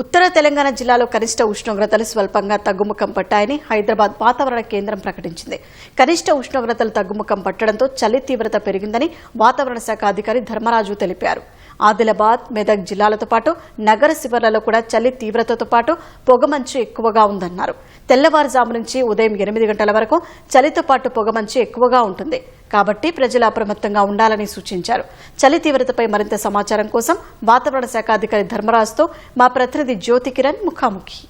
ఉత్తర తెలంగాణ జిల్లాలో కనిష్ట ఉష్ణోగ్రతలు స్వల్పంగా తగ్గుముఖం పట్టాయని హైదరాబాద్ వాతావరణ కేంద్రం ప్రకటించింది. కనిష్ట ఉష్ణోగ్రతలు తగ్గుముఖం పట్టడంతో చలి తీవ్రత పెరిగిందని వాతావరణ శాఖ అధికారి ధర్మరాజు తెలిపారు. ఆదిలాబాద్ మెదక్ జిల్లాలతో పాటు నగర శివర్లలో కూడా చలి తీవ్రతతో పాటు పొగమంచు ఎక్కువగా ఉందన్నారు. తెల్లవారుజాము నుంచి ఉదయం ఎనిమిది గంటల వరకు చలితో పాటు పొగమంచు ఎక్కువగా ఉంటుంది. కాబట్టి ప్రజలు అప్రమత్తంగా ఉండాలని సూచించారు. చలి తీవ్రతపై మరింత సమాచారం కోసం వాతావరణ శాఖ అధికారి ధర్మరాజుతో మా ప్రతినిధి జ్యోతి కిరణ్ ముఖాముఖి.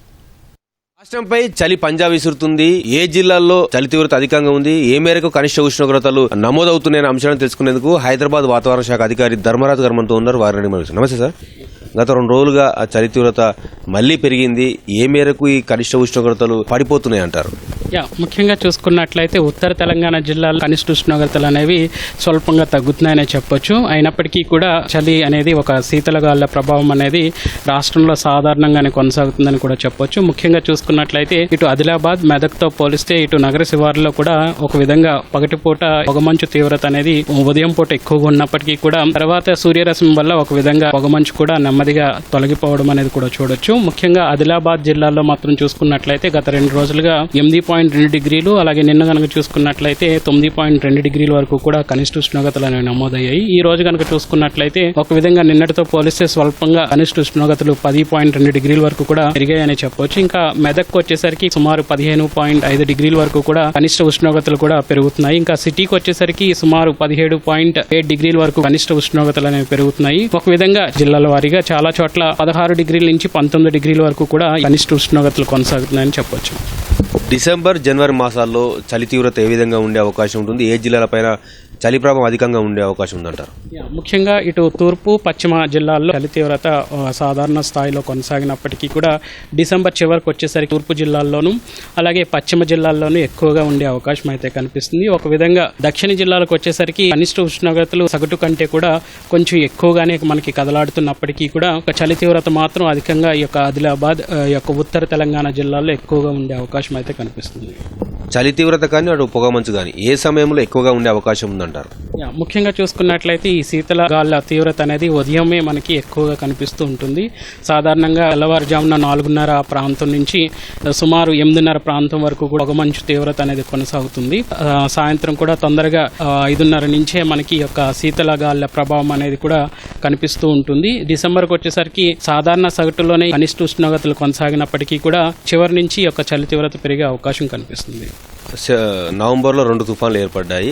రాష్ట్రంపై చలి పంజా విసురుతుంది. ఏ జిల్లాల్లో చలి తీవ్రత అధికంగా ఉంది? ఏ మేరకు కనిష్ట ఉష్ణోగ్రతలు నమోదవుతున్నాయనే అంశాలను తెలుసుకునేందుకు హైదరాబాద్ వాతావరణ శాఖ అధికారి ధర్మరాజు గర్మంతో ఉన్నారు. వారిని నమస్తే సార్. గత రెండు రోజులుగా చలి తీవ్రత మళ్ళీ పెరిగింది. ఏ మేరకు ఈ కనిష్ట ఉష్ణోగ్రతలు పడిపోతున్నాయి అంటారు యా ముఖ్యంగా చూసుకున్నట్లయితే ఉత్తర తెలంగాణ జిల్లాలో కనిష్ట ఉష్ణోగ్రతలు అనేవి స్వల్పంగా తగ్గుతున్నాయనే చెప్పొచ్చు. అయినప్పటికీ కూడా చలి అనేది ఒక శీతల ప్రభావం అనేది రాష్ట్రంలో సాధారణంగానే కొనసాగుతుందని కూడా చెప్పొచ్చు. ముఖ్యంగా చూసుకున్నట్లయితే ఇటు ఆదిలాబాద్ మెదక్తో పోలిస్తే ఇటు నగర శివారులో కూడా ఒక విధంగా పగటిపూట పొగమంచు తీవ్రత అనేది ఉదయం పూట ఎక్కువగా ఉన్నప్పటికీ కూడా తర్వాత సూర్యరశ్మి వల్ల ఒక విధంగా పొగమంచు కూడా నెమ్మదిగా తొలగిపోవడం అనేది కూడా చూడొచ్చు. ముఖ్యంగా ఆదిలాబాద్ జిల్లాలో మాత్రం చూసుకున్నట్లయితే గత రెండు రోజులుగా ఎనిమిది పాయింట్ రెండు డిగ్రీలు అలాగే నిన్న కనుక చూసుకున్నట్లయితే తొమ్మిది పాయింట్ రెండు డిగ్రీల వరకు కూడా కనిష్ట ఉష్ణోగ్రతలు అనేవి నమోదయ్యాయి. ఈ రోజు కనుక చూసుకున్నట్లయితే ఒక విధంగా నిన్నటితో పోలిస్తే స్వల్పంగా కనిష్ట ఉష్ణోగ్రతలు పది పాయింట్ రెండు డిగ్రీల వరకు కూడా పెరిగాయని చెప్పవచ్చు ఇంకా మెదక్ వచ్చేసరికి సుమారు పదిహేను పాయింట్ ఐదు డిగ్రీల వరకు కూడా కనిష్ట ఉష్ణోగ్రతలు కూడా పెరుగుతున్నాయి. ఇంకా సిటీకి వచ్చేసరికి సుమారు పదిహేడు పాయింట్ ఎయిట్ డిగ్రీల వరకు కనిష్ట ఉష్ణోగ్రతలు అనేవి పెరుగుతున్నాయి. ఒక విధంగా జిల్లాల వారీగా చాలా చోట్ల పదహారు డిగ్రీల నుంచి పంతొమ్మిది డిగ్రీల వరకు కూడా కనిష్ట ఉష్ణోగ్రతలు కొనసాగుతున్నాయని చెప్పొచ్చు. డిసెంబర్ జనవరి మాసాల్లో చలి తీవ్రత ఏ విధంగా ఉండే అవకాశం ఉంటుంది? ఏ జిల్లాలపైన చలి ప్రభావం అధికంగా ఉండే అవకాశం ఉందంటారు. ముఖ్యంగా ఇటు తూర్పు పశ్చిమ జిల్లాల్లో చలి తీవ్రత సాధారణ స్థాయిలో కొనసాగినప్పటికీ కూడా డిసెంబర్ చివరికి వచ్చేసరికి తూర్పు జిల్లాల్లోనూ అలాగే పశ్చిమ జిల్లాల్లోనూ ఎక్కువగా ఉండే అవకాశం అయితే కనిపిస్తుంది. ఒక విధంగా దక్షిణ జిల్లాలకు వచ్చేసరికి కనిష్ట ఉష్ణోగ్రతలు సగటు కంటే కూడా కొంచెం ఎక్కువగానే మనకి కదలాడుతున్నప్పటికీ కూడా ఒక చలి తీవ్రత మాత్రం అధికంగా ఈ యొక్క ఆదిలాబాద్ యొక్క ఉత్తర తెలంగాణ జిల్లాల్లో ఎక్కువగా ఉండే అవకాశం అయితే కనిపిస్తుంది. చలి తీవ్రత కానీ అటు పొగమంచు కానీ ఏ సమయంలో ఎక్కువగా ఉండే అవకాశం ఉందంటారు? ముఖ్యంగా చూసుకున్నట్లయితే ఈ శీతల గాలుల తీవ్రత అనేది ఉదయమే మనకి ఎక్కువగా కనిపిస్తూ ఉంటుంది. సాధారణంగా తెల్లవారుజామున నాలుగున్నర ప్రాంతం నుంచి సుమారు ఎనిమిదిన్నర ప్రాంతం వరకు కూడా ఒక మంచు తీవ్రత అనేది కొనసాగుతుంది. సాయంత్రం కూడా తొందరగా ఐదున్నర నుంచే మనకి యొక్క శీతల గాలుల ప్రభావం అనేది కూడా కనిపిస్తూ ఉంటుంది. డిసెంబర్కి వచ్చేసరికి సాధారణ సగటులోనే కనిష్ట ఉష్ణోగ్రతలు కొనసాగినప్పటికీ కూడా చివరి నుంచి యొక్క చలి తీవ్రత పెరిగే అవకాశం కనిపిస్తుంది. నవంబర్లో రెండు తుఫాన్లు ఏర్పడ్డాయి.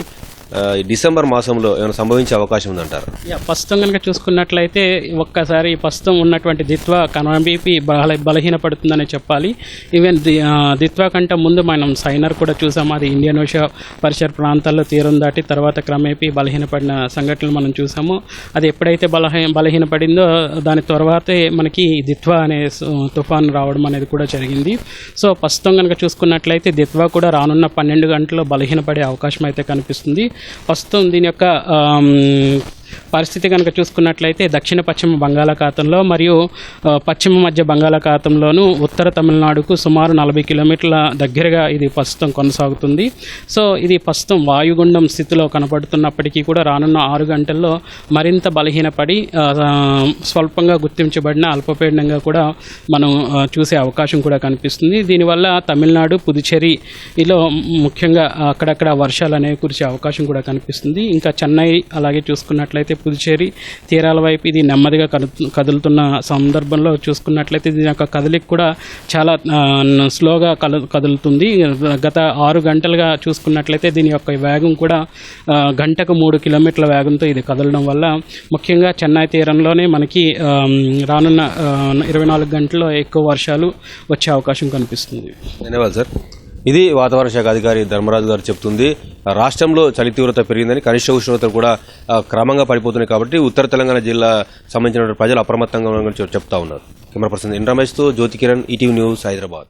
డిసెంబర్ మాసంలో ఏమైనా సంభవించే అవకాశం ఉందంటారు? ప్రస్తుతం కనుక చూసుకున్నట్లయితే ఒక్కసారి ప్రస్తుతం ఉన్నటువంటి దిత్వ కనబీపీ బల బలహీనపడుతుందనే చెప్పాలి. ఈవెన్ దిత్వ కంటే ముందు మనం సైనర్ కూడా చూసాం. అది ఇండియన్ ఓషా పరిసర ప్రాంతాల్లో తీరం దాటి తర్వాత క్రమేపీ బలహీనపడిన సంఘటనలు మనం చూసాము. అది ఎప్పుడైతే బలహీన బలహీనపడిందో దాని తర్వాతే మనకి దిత్వ అనే స- తుఫాన్ రావడం అనేది కూడా జరిగింది. సో ప్రస్తుతం కనుక చూసుకున్నట్లయితే దిత్వ కూడా రానున్న పన్నెండు గంటల్లో బలహీనపడే అవకాశం అయితే కనిపిస్తుంది. వస్తుంది. దీని యొక్క పరిస్థితి కనుక చూసుకున్నట్లయితే దక్షిణ పశ్చిమ బంగాళాఖాతంలో మరియు పశ్చిమ మధ్య బంగాళాఖాతంలోనూ ఉత్తర తమిళనాడుకు సుమారు నలభై కిలోమీటర్ల దగ్గరగా ఇది ప్రస్తుతం కొనసాగుతుంది. సో ఇది ప్రస్తుతం వాయుగుండం స్థితిలో కనపడుతున్నప్పటికీ కూడా రానున్న ఆరు గంటల్లో మరింత బలహీనపడి స్వల్పంగా గుర్తించబడిన అల్పపీడనంగా కూడా మనం చూసే అవకాశం కూడా కనిపిస్తుంది. దీనివల్ల తమిళనాడు పుదుచేరిలో ముఖ్యంగా అక్కడక్కడ వర్షాలు అనేవి కురిసే అవకాశం కూడా కనిపిస్తుంది. ఇంకా చెన్నై అలాగే చూసుకున్నట్లయితే పుదుచ్చేరి తీరాల వైపు ఇది నెమ్మదిగా కదులుతున్న సందర్భంలో చూసుకున్నట్లయితే దీని యొక్క కదలిక కూడా చాలా స్లోగా కదులుతుంది. గత ఆరు గంటలుగా చూసుకున్నట్లయితే దీని యొక్క వేగం కూడా గంటకు మూడు కిలోమీటర్ల వేగంతో ఇది కదలడం వల్ల ముఖ్యంగా చెన్నై తీరంలోనే మనకి రానున్న ఇరవై నాలుగు గంటల్లో ఎక్కువ వర్షాలు వచ్చే అవకాశం కనిపిస్తుంది. ధన్యవాదాలు సార్. ఇది వాతావరణ శాఖ అధికారి ధర్మరాజు గారు చెప్తుంది. రాష్ట్రంలో చలి తీవ్రత పెరిగిందని కనిష్ట ఉష్ణోగ్రతలు కూడా క్రమంగా పడిపోతున్నాయి కాబట్టి ఉత్తర తెలంగాణ జిల్లా సంబంధించిన ప్రజలు అప్రమత్తంగా ఉన్నారని చెప్తా ఉన్నారు. కెమెరా పర్సన్ ఎన్ రమేష్తో జ్యోతి కిరణ్ ఈటీవీ న్యూస్ హైదరాబాద్.